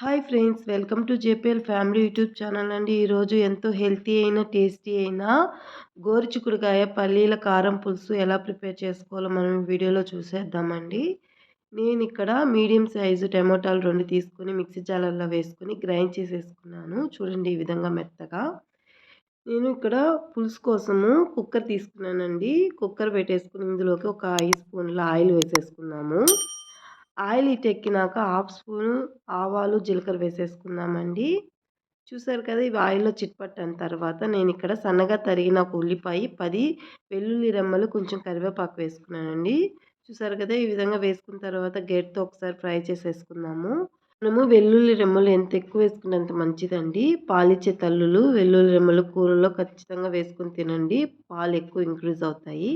Hi friends welcome to JPL family YouTube channel అండి. ఈరోజు ఎంతో హెల్తీ అయిన టేస్టీ అయిన గోరుచిక్కుడుకాయ పల్లీల కారం పులుసు ఎలా ప్రిపేర్ చేసుకోవాలో మనం వీడియోలో చూసేద్దామండి. నేను ఇక్కడ మీడియం సైజు టమోటాలు రెండు తీసుకొని మిక్సీ జాలర్లో వేసుకుని గ్రైండ్ చేసేసుకున్నాను. చూడండి ఈ విధంగా మెత్తగా. నేను ఇక్కడ పులుసు కోసము కుక్కర్ తీసుకున్నానండి. కుక్కర్ పెట్టేసుకుని ఇందులోకి ఒక ఐదు స్పూన్ల ఆయిల్ వేసేసుకున్నాము. ఆయిల్ ఇటు ఎక్కినాక హాఫ్ స్పూను ఆవాలు జీలకర్ర వేసేసుకుందామండి. చూసారు కదా ఇవి ఆయిల్లో చిట్పట్టని తర్వాత నేను ఇక్కడ సన్నగా తరిగిన ఒక ఉల్లిపాయ పది వెల్లుల్లి రెమ్మలు కొంచెం కరివేపాకు వేసుకున్నానండి. చూసారు కదా ఈ విధంగా వేసుకున్న తర్వాత గేట్తో ఒకసారి ఫ్రై చేసేసుకుందాము. మనము వెల్లుల్లి రెమ్మలు ఎంత ఎక్కువ వేసుకుంటే అంత మంచిదండి. పాలిచ్చే తల్లులు వెల్లుల్లి రెమ్మలు కూరలో ఖచ్చితంగా వేసుకొని తినండి. పాలు ఎక్కువ ఇంక్రీజ్ అవుతాయి.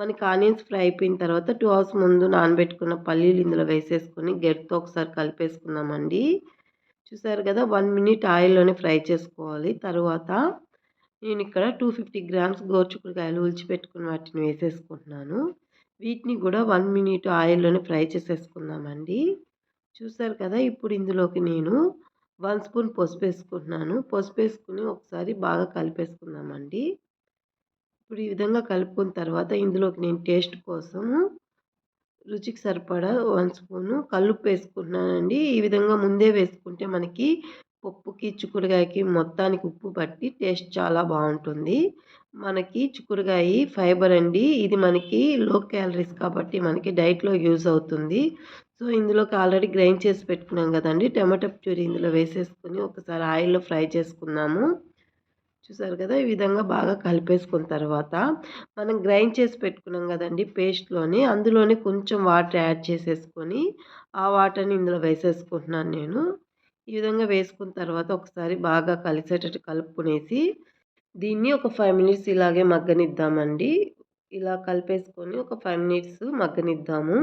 మనకి ఆనియన్స్ ఫ్రై అయిపోయిన తర్వాత టూ అవర్స్ ముందు నానబెట్టుకున్న పల్లీలు ఇందులో వేసేసుకొని గెట్తో ఒకసారి కలిపేసుకుందామండి. చూసారు కదా వన్ మినిట్ ఆయిల్లోనే ఫ్రై చేసుకోవాలి. తర్వాత నేను ఇక్కడ టూ ఫిఫ్టీ గ్రామ్స్ గోరుచుకుడుకాయలు ఉల్చిపెట్టుకుని వాటిని వేసేసుకుంటున్నాను. వీటిని కూడా వన్ మినిట్ ఆయిల్లోనే ఫ్రై చేసేసుకుందామండి. చూసారు కదా! ఇప్పుడు ఇందులోకి నేను వన్ స్పూన్ పసుపు వేసుకుంటున్నాను పసుపు వేసుకుని ఒకసారి బాగా కలిపేసుకుందామండి. ఇప్పుడు ఈ విధంగా కలుపుకున్న తర్వాత ఇందులోకి నేను టేస్ట్ కోసము రుచికి సరిపడా వన్ స్పూను కల్లుప్పు వేసుకుంటున్నానండి. ఈ విధంగా ముందే వేసుకుంటే మనకి పప్పుకి చిక్కుడుగాయకి మొత్తానికి ఉప్పు పట్టి టేస్ట్ చాలా బాగుంటుంది. మనకి చిక్కుడుగాయ ఫైబర్ అండి. ఇది మనకి లో క్యాలరీస్ కాబట్టి మనకి డైట్లో యూజ్ అవుతుంది. సో ఇందులోకి ఆల్రెడీ గ్రైండ్ చేసి పెట్టుకున్నాం కదండి. టమాటా ప్యూరీ ఇందులో వేసేసుకొని ఒకసారి ఆయిల్లో ఫ్రై చేసుకుందాము. చూసారు కదా ఈ విధంగా బాగా కలిపేసుకున్న తర్వాత మనం గ్రైండ్ చేసి పెట్టుకున్నాం కదండి పేస్ట్లోని. అందులోనే కొంచెం వాటర్ యాడ్ చేసేసుకొని ఆ వాటర్ని ఇందులో వేసేసుకుంటున్నాను నేను. ఈ విధంగా వేసుకున్న తర్వాత ఒకసారి బాగా కలిసేటట్టు కలుపుకునేసి దీన్ని ఒక ఫైవ్ మినిట్స్ ఇలాగే మగ్గనిద్దామండి. ఇలా కలిపేసుకొని ఒక ఫైవ్ మినిట్స్ మగ్గనిద్దాము.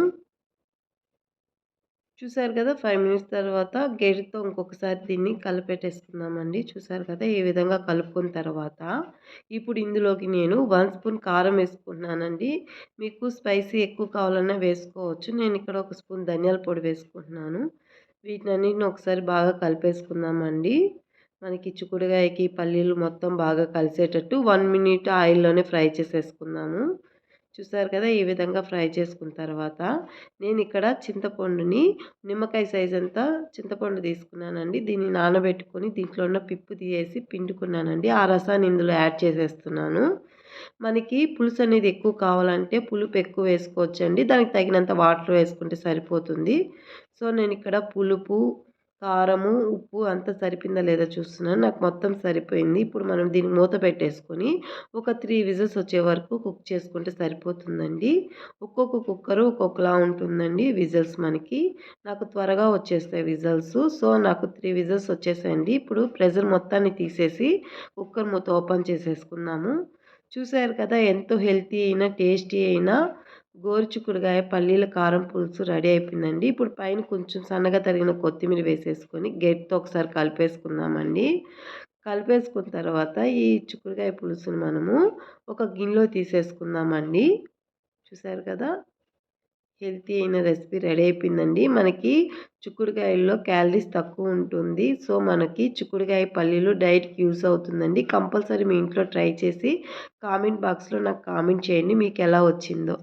చూసారు కదా ఫైవ్ మినిట్స్ తర్వాత గెరితో ఇంకొకసారి దీన్ని కలిపెట్టేసుకుందామండి. చూసారు కదా ఈ విధంగా కలుపుకున్న తర్వాత ఇప్పుడు ఇందులోకి నేను వన్ స్పూన్ కారం వేసుకుంటున్నానండి. మీకు స్పైసీ ఎక్కువ కావాలన్నా వేసుకోవచ్చు. నేను ఇక్కడ ఒక స్పూన్ ధనియాల పొడి వేసుకుంటున్నాను. వీటినన్నిటిని ఒకసారి బాగా కలిపేసుకుందామండి. మనకి చిక్కుడుగాయకి పల్లీలు మొత్తం బాగా కలిసేటట్టు వన్ మినిట్ ఆయిల్లోనే ఫ్రై చేసేసుకుందాము. చూసారు కదా ఈ విధంగా ఫ్రై చేసుకున్న తర్వాత నేను ఇక్కడ చింతపండుని నిమ్మకాయ సైజ్ అంతా చింతపండు తీసుకున్నానండి. దీన్ని నానబెట్టుకొని దీంట్లో ఉన్న పిప్పు తీసేసి పిండుకున్నానండి. ఆ రసాన్ని ఇందులో యాడ్ చేసేస్తున్నాను. మనకి పులుసు అనేది ఎక్కువ కావాలంటే పులుపు ఎక్కువ వేసుకోవచ్చండి. దానికి తగినంత వాటర్ వేసుకుంటే సరిపోతుంది. సో నేను ఇక్కడ పులుపు కారము ఉప్పు అంతా సరిపోయిందా లేదా చూస్తున్నాను. నాకు మొత్తం సరిపోయింది. ఇప్పుడు మనం దీన్ని మూత పెట్టేసుకొని ఒక త్రీ విజిల్స్ వచ్చే వరకు కుక్ చేసుకుంటే సరిపోతుందండి. ఒక్కొక్క కుక్కరు ఒక్కొక్కలా ఉంటుందండి విజిల్స్ మనకి. నాకు త్వరగా వచ్చేస్తాయి విజిల్స్. సో నాకు త్రీ విజిల్స్ వచ్చేసాయండి. ఇప్పుడు ప్రెజర్ మొత్తాన్ని తీసేసి కుక్కర్ మూత ఓపెన్ చేసేసుకుందాము చూసారు కదా ఎంతో హెల్తీ అయినా టేస్టీ అయినా గోరుచిక్కుడుకాయ పల్లీల కారం పులుసు రెడీ అయిపోయిందండి. ఇప్పుడు పైన కొంచెం సన్నగా తరిగిన కొత్తిమీర వేసేసుకొని గెట్తో ఒకసారి కలిపేసుకుందామండి. కలిపేసుకున్న తర్వాత ఈ చిక్కుడుకాయ పులుసుని మనము ఒక గిన్నెలో తీసేసుకుందామండి. చూసారు కదా? హెల్తీ అయిన రెసిపీ రెడీ అయిపోయిందండి. మనకి చిక్కుడుకాయల్లో క్యాలరీస్ తక్కువ ఉంటుంది. సో మనకి చిక్కుడుకాయ పల్లీలు డైట్కి యూస్ అవుతుందండి. కంపల్సరీ మీ ఇంట్లో ట్రై చేసి కామెంట్ బాక్స్లో నాకు కామెంట్ చేయండి. మీకు ఎలా వచ్చిందో.